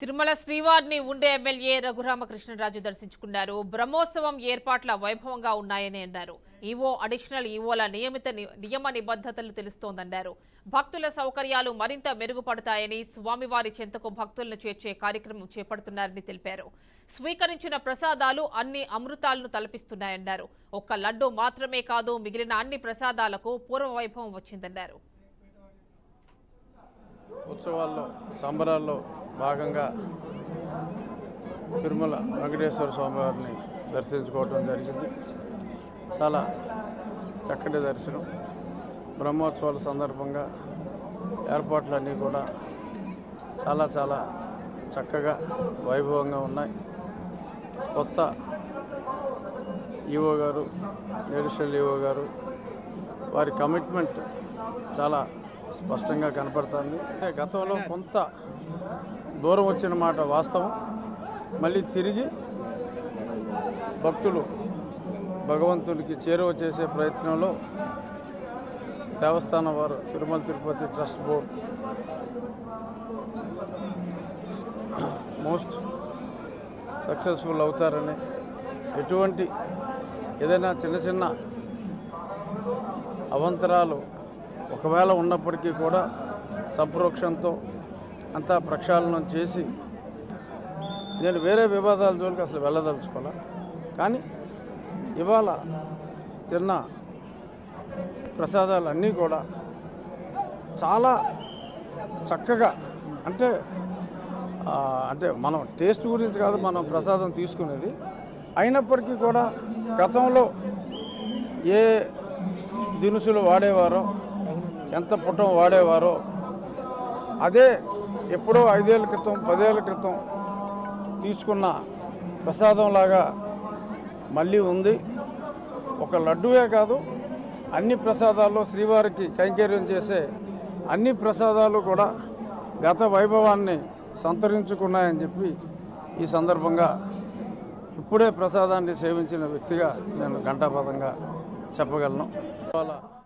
తిరుమల శ్రీవారిని ఉండే ఎమ్మెల్యే రఘురామకృష్ణరాజు దర్శించుకున్నారు. బ్రహ్మోత్సవం ఏర్పాట్ల వైభవంగా ఉన్నాయని అన్నారు. ఈవో అడిషనల్ ఈవోల నియమిత ని- నియమ నిబద్ధతలు తెలుస్తోందన్నారు. భక్తుల సౌకర్యాలు మరింత మెరుగుపడతాయని స్వామివారి చెంతకు భక్తులను చేర్చే కార్యక్రమం చేపడుతున్నారని తెలిపారు. స్వీకరించిన ప్రసాదాలు అన్ని అమృతాలను తలపిస్తున్నాయన్నారు. ఒక్క లడ్డు మాత్రమే కాదు మిగిలిన అన్ని ప్రసాదాలకు పూర్వ వైభవం వచ్చిందన్నారు. ఉత్సవాల్లో సంబరాల్లో భాగంగా తిరుమల వెంకటేశ్వర స్వామివారిని దర్శించుకోవటం జరిగింది. చాలా చక్కటి దర్శనం. బ్రహ్మోత్సవాల సందర్భంగా ఏర్పాట్లన్నీ కూడా చాలా చాలా చక్కగా వైభవంగా ఉన్నాయి. కొత్త ఈవో గారు అడిషనల్ ఈవో గారు వారి కమిట్మెంట్ చాలా స్పష్టంగా కనపడుతుంది. అంటే గతంలో కొంత దూరం వచ్చిన మాట వాస్తవం. మళ్ళీ తిరిగి భక్తులు భగవంతునికి చేరువ చేసే ప్రయత్నంలో దేవస్థానం వారు Tirumala Tirupati trust board most successful అవుతారని ఎటువంటి ఏదైనా చిన్న చిన్న అవంతరాలు ఒకవేళ ఉన్నప్పటికీ కూడా సంప్రోక్షంతో అంతా ప్రక్షాళనం చేసి నేను వేరే వివాదాల జోలికి అసలు వెళ్ళదలుచుకోలే. కానీ ఇవాళ తిన్న ప్రసాదాలు అన్నీ కూడా చాలా చక్కగా అంటే అంటే మనం టేస్ట్ గురించి కాదు మనం ప్రసాదం తీసుకునేది. అయినప్పటికీ కూడా గతంలో ఏ దినుసులు వాడేవారో ఎంత పుటం వాడేవారో. అదే ఎప్పుడో ఐదేళ్ళ క్రితం పదేళ్ళ క్రితం తీసుకున్న ప్రసాదంలాగా మళ్ళీ ఉంది. ఒక లడ్డూవే కాదు అన్ని ప్రసాదాల్లో శ్రీవారికి కైంకర్యం చేసే అన్ని ప్రసాదాలు కూడా గత వైభవాన్ని సంతరించుకున్నాయని చెప్పి ఈ సందర్భంగా ఇప్పుడే ప్రసాదాన్ని సేవించిన వ్యక్తిగా నేను ఘంటాపదంగా చెప్పగలను.